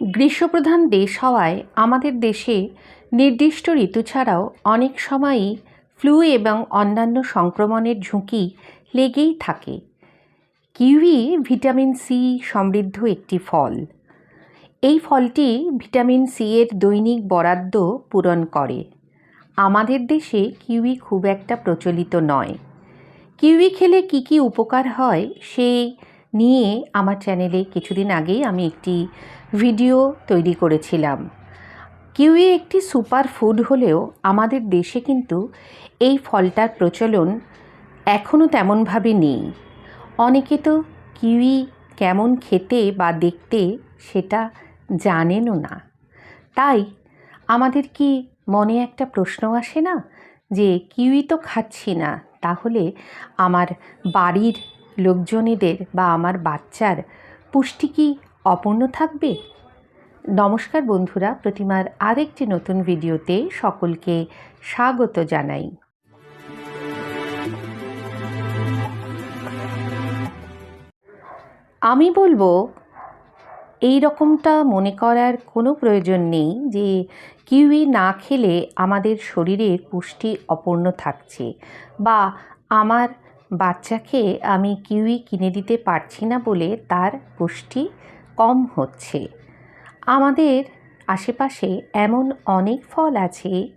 গ্রীষ্মপ্রধান দেশ হওয়ায় আমাদের দেশে নির্দিষ্ট ঋতু ছাড়াও অনেক সময়ই ফ্লু এবং অন্যান্য সংক্রমণের ঝুঁকি লেগেই থাকে। কিউই ভিটামিন সি সমৃদ্ধ একটি ফল। এই ফলটি ভিটামিন সি এর দৈনিক বরাদ্দ পূরণ করে। আমাদের দেশে কিউই খুব একটা প্রচলিত নয়। কিউই খেলে কি কি উপকার হয় সেই নিয়ে আমার চ্যানেলে কিছুদিন আগেই আমি একটি ভিডিও তৈরি করেছিলাম। কিউই একটি সুপার ফুড হলেও আমাদের দেশে কিন্তু এই ফলটার প্রচলন এখনও তেমনভাবে নেই। অনেকে তো কিউই কেমন খেতে বা দেখতে সেটা জানেনও না। তাই আমাদের কি মনে একটা প্রশ্ন আসে না যে কিউই তো খাচ্ছি না, তাহলে আমার বাড়ির লোকজনেদের বা আমার বাচ্চার পুষ্টি কি অপূর্ণ থাকবে? নমস্কার বন্ধুরা, প্রতিমার আরেকটি নতুন ভিডিওতে সকলকে স্বাগত জানাই। আমি বলব, এই রকমটা মনে করার কোনো প্রয়োজন নেই যে কিউই না খেলে আমাদের শরীরের পুষ্টি অপূর্ণ থাকছে বা আমার বাচ্চাকে আমি কিউই কিনে দিতে পারছি না বলে তার পুষ্টি কম হচ্ছে। আমাদের আশেপাশে এমন অনেক ফল আছে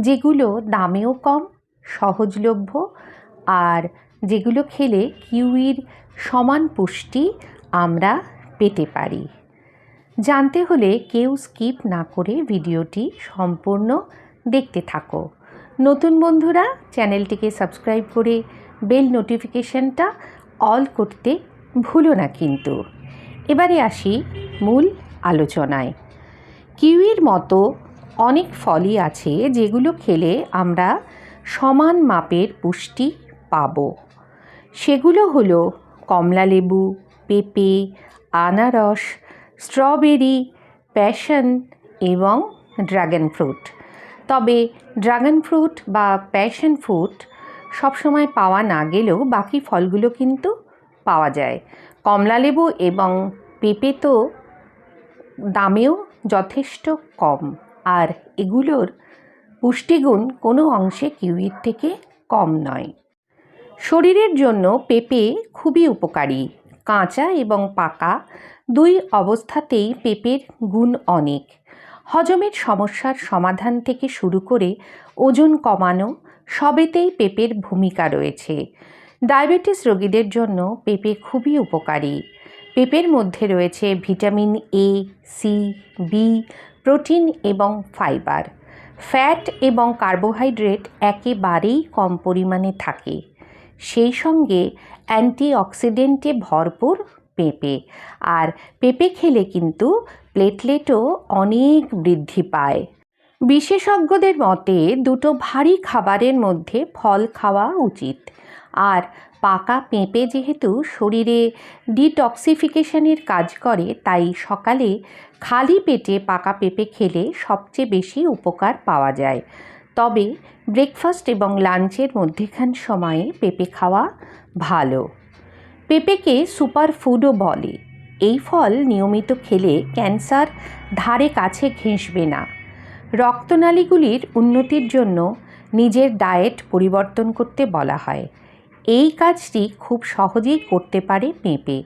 যেগুলো দামেও কম, সহজলভ্য আর যেগুলো খেলে কিউইর সমান পুষ্টি আমরা পেতে পারি। জানতে হলে কেউ স্কিপ না করে ভিডিওটি সম্পূর্ণ দেখতে থাকো। নতুন বন্ধুরা, চ্যানেলটিকে সাবস্ক্রাইব করে বেল নোটিফিকেশনটা অল করতে ভুলো না কিন্তু। এবারে আসি মূল আলোচনায়। কিউইর মতো অনেক ফলই আছে যেগুলো খেলে আমরা সমান মাপের পুষ্টি পাব। সেগুলো হলো কমলালেবু পেঁপে, আনারস, স্ট্রবেরি, প্যাশন এবং ড্রাগন ফ্রুট। তবে ড্রাগন ফ্রুট বা প্যাশন ফ্রুট সবসময় পাওয়া না গেলেও বাকি ফলগুলো কিন্তু পাওয়া যায়। কমলালেবু এবং পেঁপে তো দামেও যথেষ্ট কম। আর এগুলোর পুষ্টিগুণ কোনো অংশে কিউইর থেকে কম নয়। শরীরের জন্য পেঁপে খুবই উপকারী। কাঁচা এবং পাকা দুই অবস্থাতেই পেঁপের গুণ অনেক। হজমের সমস্যার সমাধান থেকে শুরু করে ওজন কমানো সবেতেই পেঁপের ভূমিকা রয়েছে। ডায়াবেটিস রোগীদের জন্য পেঁপে খুবই উপকারী। পেঁপের মধ্যে রয়েছে vitamin A, C, B, protein এবং ফাইবার। ফ্যাট এবং কার্বোহাইড্রেট একেবারেই কম পরিমাণে থাকে। সেই সঙ্গে অ্যান্টিঅক্সিডেন্টে ভরপুর পেঁপে। আর পেঁপে খেলে কিন্তু প্লেটলেটও অনেক বৃদ্ধি পায়। বিশেষজ্ঞদের মতে, দুটো ভারী খাবারের মধ্যে ফল খাওয়া উচিত। আর পাকা পেঁপে যেহেতু শরীরে ডিটক্সিফিকেশনের কাজ করে, তাই সকালে খালি পেটে পাকা পেঁপে খেলে সবচেয়ে বেশি উপকার পাওয়া যায়। তবে ব্রেকফাস্ট এবং লাঞ্চের মধ্যেখান সময়ে পেঁপে খাওয়া ভালো। পেঁপেকে সুপার ফুডও বলে। এই ফল নিয়মিত খেলে ক্যান্সার ধারে কাছে ঘেঁষবে না। রক্তনালীগুলির উন্নতির জন্য নিজের ডায়েট পরিবর্তন করতে বলা হয়। এই কাজটি খুব সহজেই করতে পারে পেঁপে।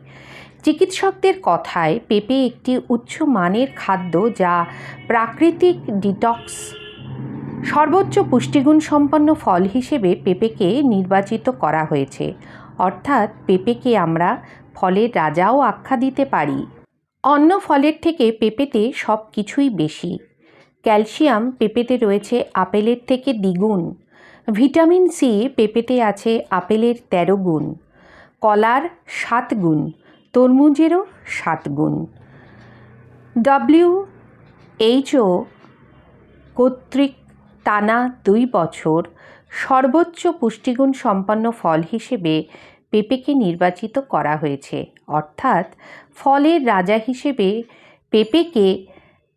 চিকিৎসকদের কথায় পেঁপে একটি উচ্চ মানের খাদ্য যা প্রাকৃতিক ডিটক্স, সর্বোচ্চ পুষ্টিগুণ সম্পন্ন ফল হিসেবে পেঁপেকে নির্বাচিত করা হয়েছে। অর্থাৎ পেঁপেকে আমরা ফলের রাজাও আখ্যা দিতে পারি। অন্য ফলের থেকে পেঁপেতে সব কিছুই বেশি। ক্যালসিয়াম পেঁপেতে রয়েছে আপেলের থেকে দ্বিগুণ। ভিটামিন সি পেঁপেতে আছে আপেলের তেরো গুণ। কলার সাত গুণ, তরমুজেরও সাত গুণ। ডব্লিউ এইচও কর্তৃক টানা দুই বছর সর্বোচ্চ পুষ্টিগুণ সম্পন্ন ফল হিসেবে পেঁপেকে নির্বাচিত করা হয়েছে। অর্থাৎ ফলের রাজা হিসেবে পেঁপেকে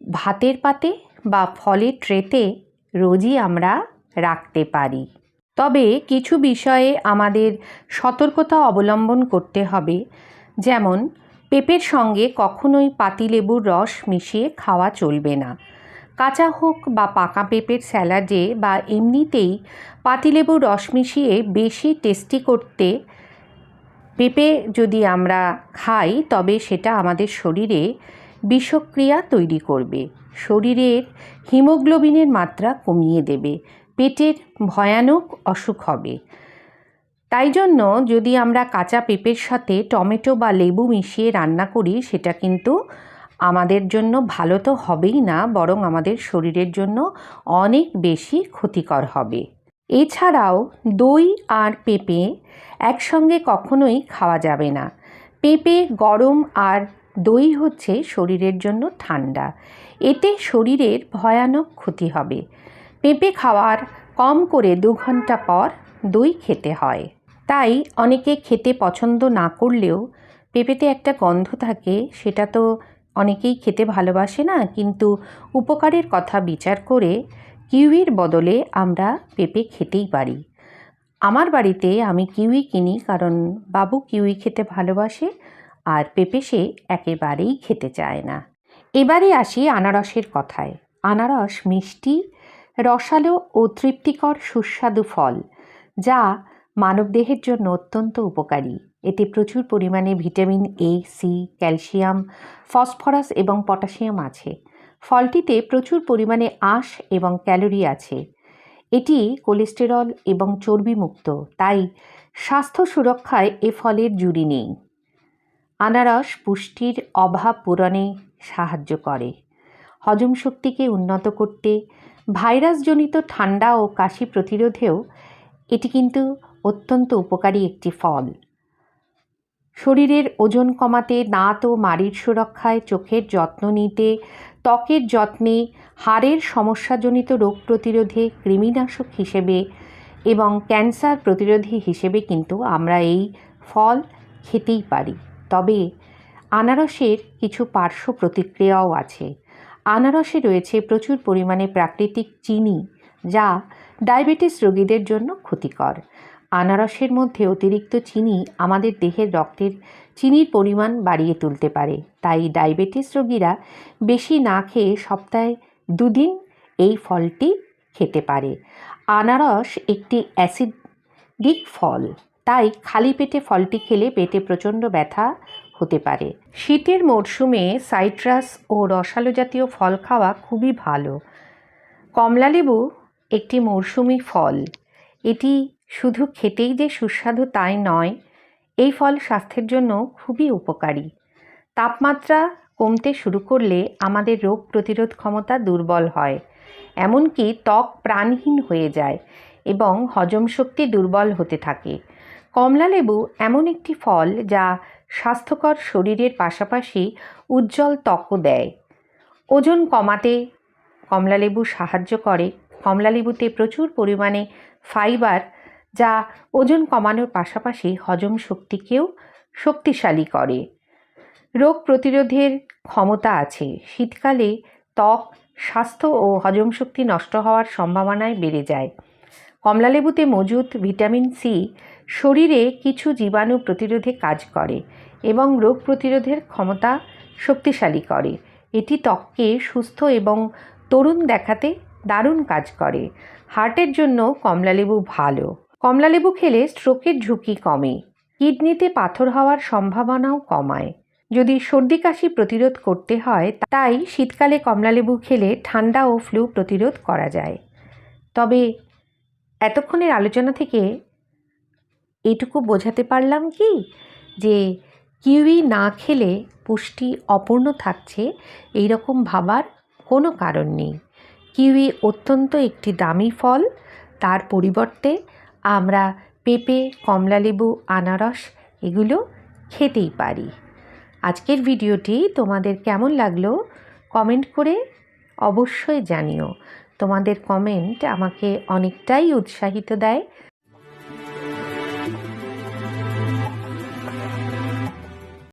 ভাতের পাতে বা ফলের ট্রেতে রোজই আমরা রাখতে পারি। তবে কিছু বিষয়ে আমাদের সতর্কতা অবলম্বন করতে হবে। যেমন, পেঁপের সঙ্গে কখনোই পাতিলেবুর রস মিশিয়ে খাওয়া চলবে না। কাঁচা হোক বা পাকা পেঁপের স্যালাডে বা এমনিতেই পাতিলেবুর রস মিশিয়ে বেশি টেস্টি করতে পেঁপে যদি আমরা খাই, তবে সেটা আমাদের শরীরে বিষক্রিয়া তৈরি করবে। শরীরের হিমোগ্লোবিনের মাত্রা কমিয়ে দেবে। পেটের ভয়ানক অসুখ হবে। তাই জন্য যদি আমরা কাঁচা পেঁপের সাথে টমেটো বা লেবু মিশিয়ে রান্না করি, সেটা কিন্তু আমাদের জন্য ভালো তো হবেই না, বরং আমাদের শরীরের জন্য অনেক বেশি ক্ষতিকর হবে। এছাড়াও দই আর পেঁপে একসঙ্গে কখনোই খাওয়া যাবে না। পেঁপে গরম আর দই হচ্ছে শরীরের জন্য ঠান্ডা। এতে শরীরের ভয়ানক ক্ষতি হবে। পেঁপে খাওয়ার কম করে দু ঘণ্টা পর দই খেতে হয়। তাই অনেকে খেতে পছন্দ না করলেও পেঁপেতে একটা গন্ধ থাকে, সেটা তো অনেকেই খেতে ভালোবাসে না, কিন্তু উপকারের কথা বিচার করে কিউইর বদলে আমরা পেঁপে খেতেই পারি। আমার বাড়িতে আমি কিউই কিনি কারণ বাবু কিউই খেতে ভালোবাসে আর পেঁপে সে একেবারেই খেতে চায় না। এবারে আসি আনারসের কথায়। আনারস মিষ্টি, রসালো ও তৃপ্তিকর সুস্বাদু ফল, যা মানবদেহের জন্য অত্যন্ত উপকারী। এতে প্রচুর পরিমাণে vitamin A C calcium, phosphorus এবং পটাশিয়াম আছে। ফলটিতে প্রচুর পরিমাণে আঁশ এবং ক্যালোরি আছে। এটি কোলেস্টেরল এবং চর্বিমুক্ত, তাই স্বাস্থ্য সুরক্ষায় এ ফলের জুড়ি নেই। আনারস পুষ্টির অভাব পূরণে সাহায্য করে। হজম শক্তিকে উন্নত করতে ভাইরাসজনিত ঠান্ডা ও কাশি প্রতিরোধেও এটি কিন্তু অত্যন্ত উপকারী একটি ফল। শরীরের ওজন কমাতে, দাঁত ও মাড়ির সুরক্ষায় চোখের যত্ন নিতে, ত্বকের যত্নে, হাড়ের সমস্যাজনিত রোগ প্রতিরোধে কৃমিনাশক হিসেবে এবং ক্যান্সার প্রতিরোধী হিসেবে কিন্তু আমরা এই ফল খেতেই পারি। তবে আনারসের কিছু পার্শ্ব প্রতিক্রিয়াও আছে। আনারসে রয়েছে প্রচুর পরিমাণে প্রাকৃতিক চিনি, যা ডায়াবেটিস রোগীদের জন্য ক্ষতিকর। আনারসের মধ্যে অতিরিক্ত চিনি আমাদের দেহের রক্তের চিনির পরিমাণ বাড়িয়ে তুলতে পারে। তাই ডায়াবেটিস রোগীরা বেশি না খেয়ে সপ্তাহে দুদিন এই ফলটি খেতে পারে। আনারস একটি অ্যাসিডিক ফল। তাই খালি পেটে ফলটি খেলে পেটে প্রচণ্ড ব্যথা হতে পারে। শীতের মরশুমে সাইট্রাস ও রসালো জাতীয় ফল খাওয়া খুবই ভালো। কমলালেবু একটি মরশুমি ফল। এটি শুধু খেতেই যে সুস্বাদু তাই নয়, এই ফল স্বাস্থ্যের জন্য খুবই উপকারী। তাপমাত্রা কমতে শুরু করলে আমাদের রোগ প্রতিরোধ ক্ষমতা দুর্বল হয়, এমনকি ত্বক প্রাণহীন হয়ে যায় এবং হজম শক্তি দুর্বল হতে থাকে। কমলালেবু এমন একটি ফল যা স্বাস্থ্যকর শরীরের পাশাপাশি উজ্জ্বল ত্বকও দেয়। ওজন কমাতে কমলালেবু সাহায্য করে। কমলালেবুতে প্রচুর পরিমাণে ফাইবার যা ওজন কমানোর পাশাপাশি হজম শক্তিকেও শক্তিশালী করে। রোগ প্রতিরোধের ক্ষমতা আছে। শীতকালে ত্বক, স্বাস্থ্য ও হজম শক্তি নষ্ট হওয়ার সম্ভাবনায় বেড়ে যায়। কমলালেবুতে মজুদ ভিটামিন সি শরীরে কিছু জীবাণু প্রতিরোধে কাজ করে এবং রোগ প্রতিরোধের ক্ষমতা শক্তিশালী করে। এটি ত্বককে সুস্থ এবং তরুণ দেখাতে দারুণ কাজ করে। হার্টের জন্য কমলালেবু ভালো। কমলালেবু খেলে স্ট্রোকের ঝুঁকি কমে। কিডনিতে পাথর হওয়ার সম্ভাবনাও কমায়। যদি সর্দি কাশি প্রতিরোধ করতে হয়, তাই শীতকালে কমলালেবু খেলে ঠান্ডা ও ফ্লু প্রতিরোধ করা যায়। তবে এতক্ষণের আলোচনা থেকে এটুকু বোঝাতে পারলাম কি? যে কিউই না খেলে পুষ্টি অপূর্ণ থাকছে এই রকম ভাবার কোনো কারণ নেই। কিউই অত্যন্ত একটি দামি ফল, তার পরিবর্তে আমরা পেঁপে, কমলালেবু, আনারস এগুলো খেতেই পারি। আজকের ভিডিওটি তোমাদের কেমন লাগল কমেন্ট করে অবশ্যই জানিও। তোমাদের কমেন্ট আমাকে অনেকটাই উৎসাহিত দেয়।